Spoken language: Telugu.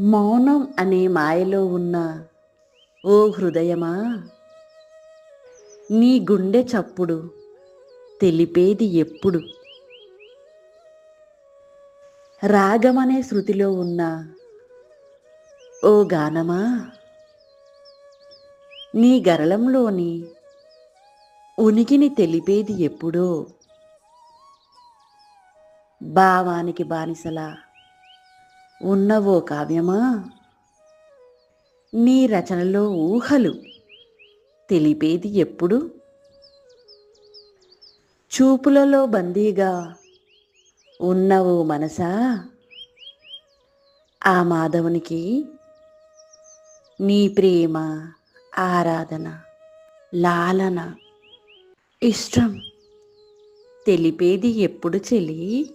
మౌనం అనే మాయలో ఉన్న ఓ హృదయమా? నీ గుండె చప్పుడు తెలిపేది ఎప్పుడు? రాగమనే శృతిలో ఉన్న ఓ గానమా? నీ గరళంలోని ఉనికిని తెలిపేది ఎప్పుడో? భావానికి బానిసలా ఉన్నవో కావ్యమా? నీ రచనలో ఊహలు తెలిపేది ఎప్పుడు? చూపులలో బందీగా ఉన్నవో మనసా? ఆ మాధవునికి నీ ప్రేమ ఆరాధన లాలన ఇష్టం తెలిపేది ఎప్పుడు చెలి?